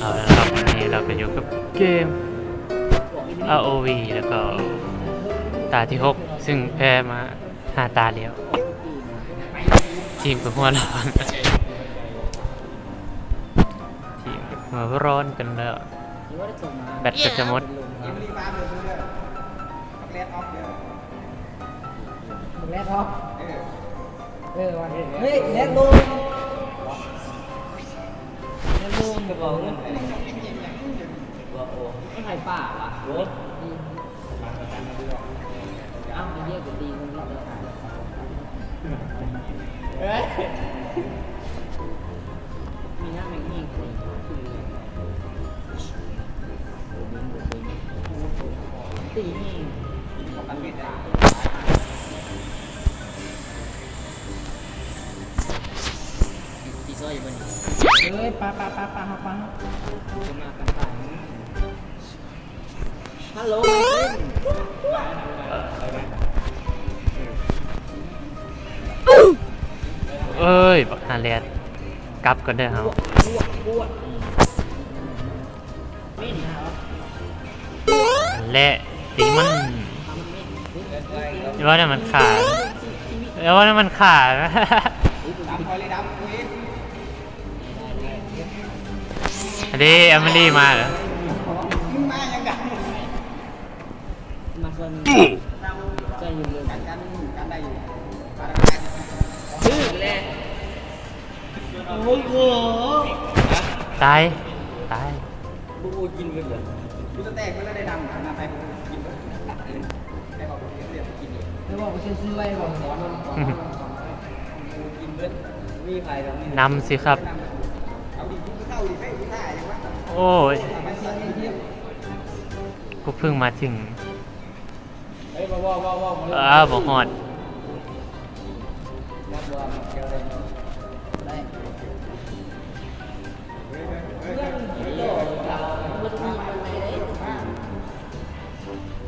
เอาละครับวันนี้เราก็อยู่กับเกม ROV แล้วก็ตาที่ 6 ซึ่งแพ้มาห้าตาแล้วทีมก็หัวร้อนทีมก็หัวร้อนกันแล้ว แบตก็จะหมดมึงแรดออฟเออวันเฮ้ยแรดลง แรดลงจะบอกเงินไม่ใครป่าวะโอ้อ้าวไอ้เหี้ยกูตีมึงนี่เลยเฮ้ยมีหน้าแม่งยิงกูตีนี่ตีซ้อยอยู่บน เฮ้ยปลาปลาปลาปลาปลาจะมากันตายฮัลโหลเเอ้ยบักฮาเลียดกลับกันเด้อเฮาม่นนะครับและตีมันเดี๋ยวว่าเนี่ยมันขาดเดี๋ยวว่าเนี่ยมันขาดอั นนี้แอมเบรี่มาเหรอ มาชนใจอยู่เลยกันกันกันได้อยู่ชื่อแหละโอ้โหตาย ตายบูกินเลยเหรอกูจะแตกไปแล้วได้ดำนะไปกินเลยได้บอกกูเรียกกินเองไม่บอกว่าฉันซื้อไว้บอกขอมันขอกินเบิดมีใครแล้วนี่นำสิครับ โอ้ยกูเพิ่งมาถึงเอ้าวบอกฮอด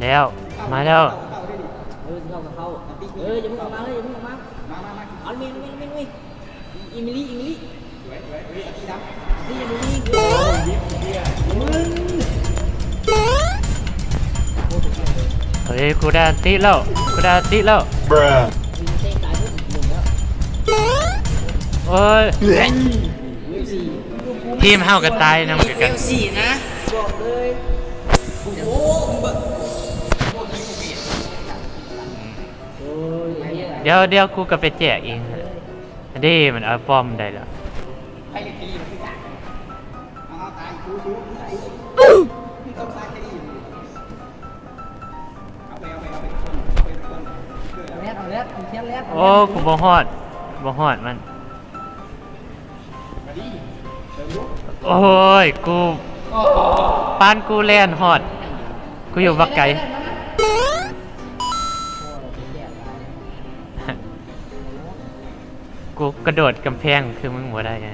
แล้ว มาแล้วเออเข้ากับเขาเอออย่าเพิ่งออกมาเลยอย่าเพิ่งออกมามามามาเอามนมนเมนเมนอิมิลี่อิมิลี่ เฮ้ยพี่ดำนี่อิมิลี่โอ้ยมึงเฮ้ยกูได้อันติแล้วกูได้อันติแล้วมีเต้นตายทุกหนึ่งแล้วโอ้ยเฮ้ยสี่ทีมเฮากันตายนำกันกันสี่นะบอกเลยโอ้โหโอ้ยไอ้เหี้ยเดี๋ยวเดี๋ยวกูก็ไปแจกเองอันนี้มันเอาป้อมได้แล้ว เอาตายชูชูไหนมึงต้องสร้างแค่นี้เอาไปเอาไปเอาไปต้นเอาไปต้นเกิดเอาเอาแรดเอาเทียนแรดโอ้กูบ่ฮอดบ่ฮอดมัน โอ้ย กูปานกูแล่นฮอด กูอยู่บักไกลกูกระโดดกำแพงคือมึงบ่ได้ไง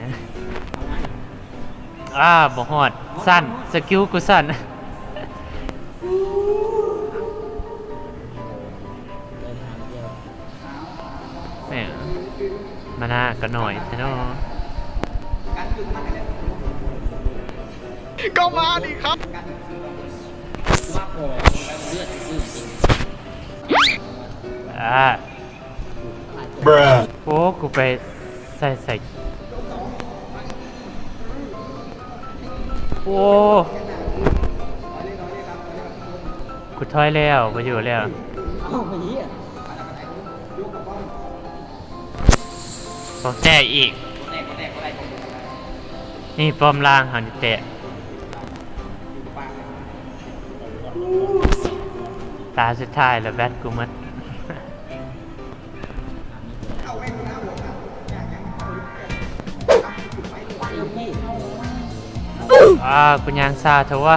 อ้าบ่ฮอด สั้น สกิลกูสั้นแหม่มาหน้าก็หน่อยแต่เนาะการจุดมันอะไรก็มาดิครับการจุดคือว่าพอเลือดซื่อจริงอ่า Bruh โอ้กูไปใส่ใส่ โอ้กูถอยแล้วไปอยู่แล้วเอ้าไปเหี้ยบอกแตกอีกแตกแตกอะไรของนี่ป้อมล่างหันแตะปากตาสุดท้ายแล้วแบตกูหมัด อ่ากูยางซาเถอะวะ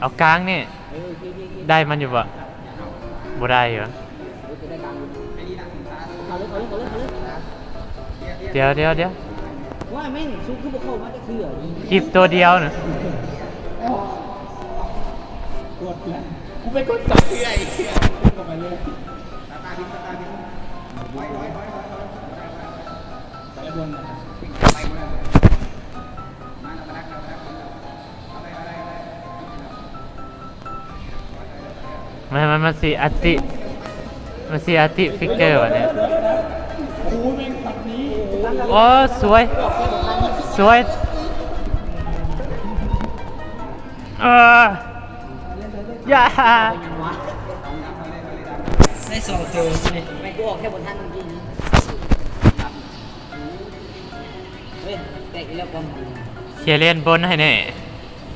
เอากลางนี่เออพี่พี่พี่ได้มันอยู่ปะบ่ได้เหรอเดี๋ยวเดี๋ยวเดี๋ยวว่าแม่งซุกคือพวกเขามาจะคือเหรอคลิปตัวเดียวนะกดเลยกูไปกดจับเพื่อไอ้เหี้ยกดไปเลยตาตาดิ้งตาดิ้งไว้ไว้ไว้ไว้ไว้ มันมันมันสีอัติมันสีอัติฟิกเกอร์วะเนี่ยโอ้สวย สวยเอออย่าได้สองตัวไม่กูออกแค่บนท่าน กอีกแล้วความเคลียร์เลนบนให้แน่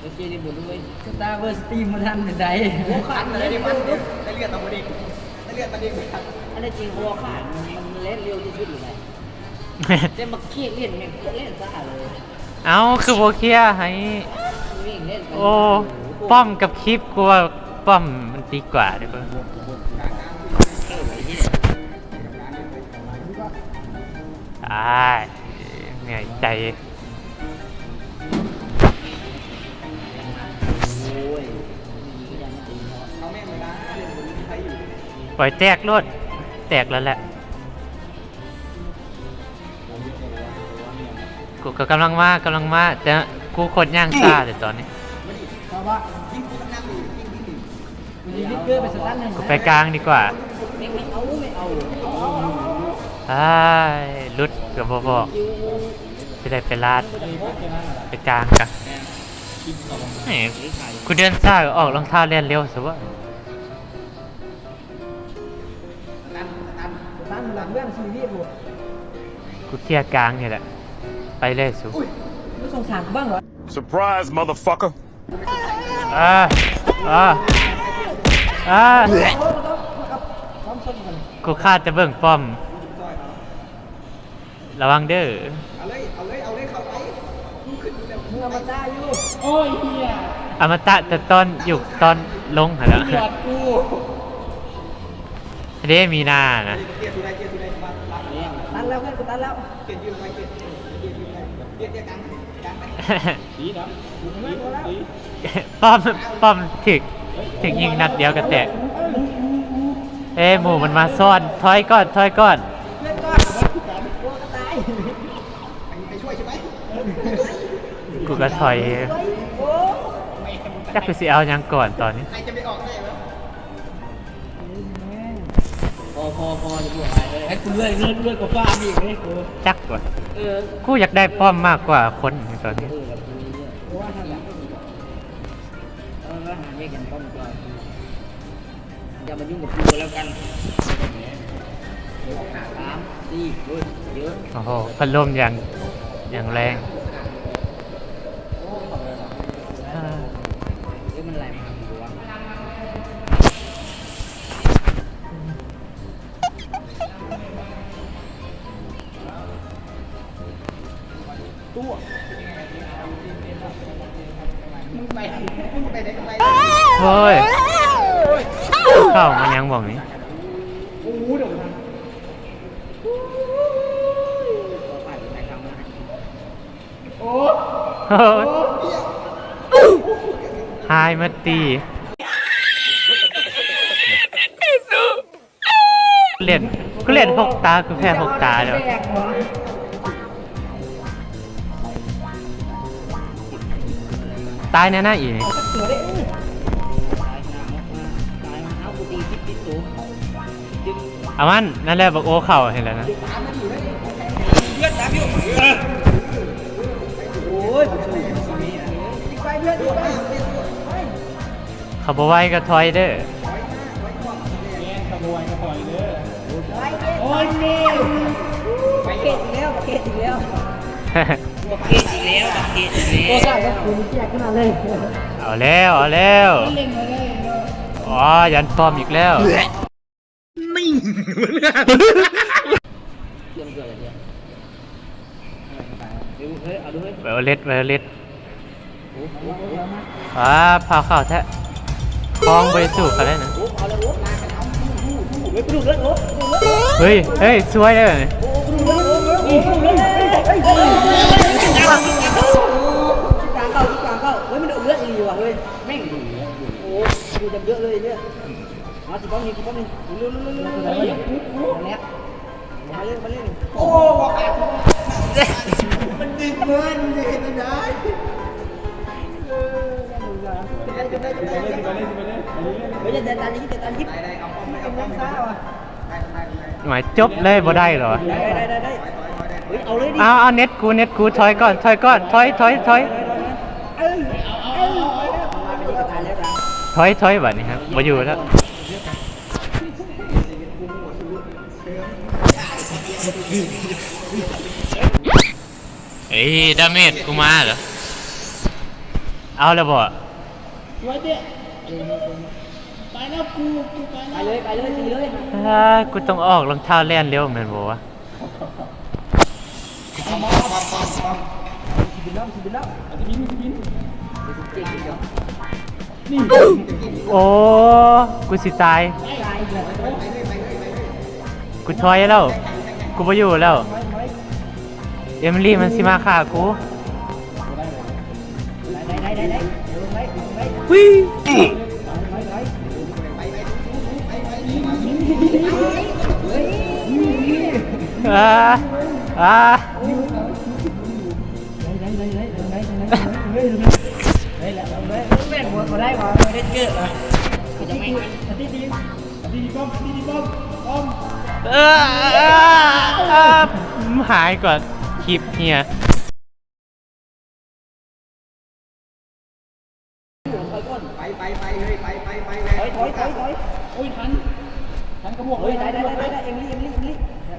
โอเคได้บุญด้วยสตาร์เวอร์สตีมมาทันเป็นใดหัวขาดอะไรได้มันได้เลือดตะวันดิได้เลือดตะดิอันนี้จริงหัวขาดมันมันเล่นเร็วที่สุดอยู่ไหนแต่มาเคียดเล่นเนี่ยเล่นซ่าเลยเอาคือโบเคลียร์ให้วิ่งเล่นไปโอ้ป้อมกับคลิปกูว่าป้อมมันดีกว่าดีกว่าตายเหนื่อยใจ ปล่อยแตกรถแตกแล้วแหละกูก็กำลังมากำลังมาแต่กูโคตรย่างซ่าแต่ตอนนี้เพราะว่ายิ่งกูต้องนั่งอยู่ยิ่งยิ่งอยู่มีลิเกอร์ไปสตาร์ทหนึ่งกูไปกลางดีกว่าไอ้ลุดเกือบบอกจะได้ไปลาดไปกลางกันแหมกูเดินซ่าออกรองเท้าเล่นเร็วสุดว่า ตันตันตั้งหลังเรื่องชีวิตผมกูเคลียร์กลางนี่แหละ ไปเลยสุไม่สงสารกูบ้างเหรอ Surprise, motherfucker. อ่าอ่าอ่ากูคาดจะเบิ่งป้อม ระวังเด้อเอาเลยเอาเลยเอาเลยเข้าไปกูขึ้นอยู่แล้วมึงเอามาจ้าอยู่โอ้ยเฮียอมตะแต่ตอนอยู่ตอนลงหะแล้วหย อดกูเด้มีหน้านะเกียร์ทุไรเกียร์ทุไรมามาตันแล้วเพื่อนกูตันแล้วเกียร์ยืนไปเกียร์เกียร์ยืนไปเกียร์เกียร์กลางกลางไปดีนะกูไม่รู้แล้วป้อมป้อมถึกถึกยิงนัดเดียวกันแตกเอ้หมูมันมาซ่อนถอยก่อนถอยก่อนเพื่อนก่อนกูก็ตายไปช่วยใช่ไหมกูก็ถอยจักกูสิเอาหยังก่อนตอนนี้ ใครจะไปออกได้ไหมพอพอพอจะบวกไปเลยให้กูเลื่อนเลื่อนเลื่อนกับฟ้าอีกเลยกูจักก่อนเออกูอยากได้ป้อมมากกว่าคนตอนนี้เออแบบนี้เพราะว่าถ้าแบบเออหาแยกกันป้อมก่อนอย่ามายุ่งกับกูแล้วกันสามสี่เฮ้ยเยอะโอ้โหพัดลมอย่างอย่างแรง มึงไปมึงไปไหนก็ไปเฮ้ยเข้ามันยังบอกนี้ตัวฝ่ายเป็นใครทำนะเฮ้ยไฮมาตีเล่นกูเล่นหกตากูแพ้หกตาเดี๋ยว ตายแน่ๆอีนี่ตายหนาวมากตายมันเอากูตีทิพย์ทิพย์สูงดึงเอามันนั่นแหละบอกโอ้เข่าเห็นแล้วนะโอ้ยผมสูงชีวิตไปเพื่อนดูไปเขาบอกไว้ก็ถอยเด้อโอ้ยนี่บักเก็ตอีกแล้วบักเก็ตอีกแล้ว กเก็ตอีกแล้วโอ้ใช่ก็คุณแจกขึ้นมาเลยเอาแล้วเอาแล้วอ๋อยันฟอร์มอีกแล้วเตรียมเกิดอะไรเนี่ยเดี๋ยวเฮ้ยเอาดูเฮ้ยไวโอเลตไวโอเลตโอ้โหว้าพาเข้าแท้คลองไปสู่เขาได้นะโอ้เอาแล้วโอ้มากันเอาเฮ้ยไปดูเรื่องโอ้ดูเรื่องเฮ้ยเฮ้ยสวยเลยโอ้ดูเรื่องโอ้ดูเรื่องเฮ้ ว่ะเฮ้ยแม่งดูโอ้ดูเยอะเลยเนี่ยมาสิป้อมนี่สิป้อมนี่เร็วเร็วเร็วเร็วเร็วเร็วมาเล่นมาเล่นโอ้บอกขาดมันดึงเงินเห็นไหมเฮ้ยเดินตามยิงเดินตามยิงได้ได้เอาป้อมไปเอาป้อมไปได้ได้ได้หมายจบเลยบ่ได้หรอได้ได้ได้ได้เอาเลยดิเอาเอาเน็ตกูเน็ตกูถอยก่อนถอยก่อนถอยถอยถอย เอ้ยเอาเอามาเป็นกระตายแล้วนะ ถอยถอยแบบนี้ครับมาอยู่แล้วเอ้ยดาเมจกูมาเหรอ เอาแล้วบ่ไปเลยไปเลยตีเลยอ่ากูต้องออกรองเท้าแล่นเร็วเหมือนบ่วะบินแล้วบินแล้ว โอ้กูสิตาย กูถอยแล้ว กูไปอยู่แล้ว เอมิลี่มันสิมาฆ่ากูได้ได้ได้ได้ลงไปลงไปวิอ่าอ่าแม่งหัวเขาได้มาไม่ได้เกิดอะจะไม่ตีดีตีดีป้อมตีดีป้อมป้อมเออเออหายก่อนคลิปเฮียไปไปไปเฮ้ยไปไปไปถอยถอยถอยถอยโอ้ยทันทันกระบอกเฮ้ยได้ได้ได้ได้เอ็มลี่เอ็มลี่เอ็มลี่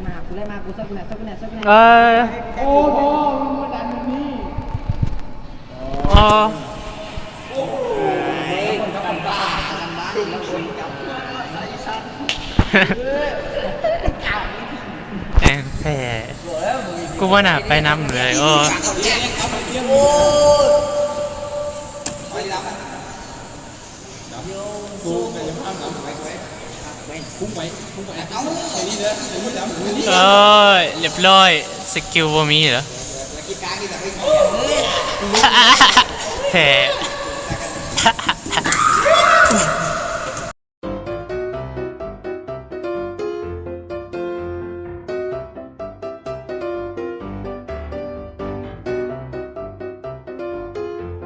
มากูไล่มากูซับกูแหนซับกูแหนซับกูแหนเออโอ้โหมันดันแบบนี้อ๋อ แองแกูว่าน่ะไปนำเลยโอ้เอ้ยเรียบร้อยสกิลบ่มีเหรอแผล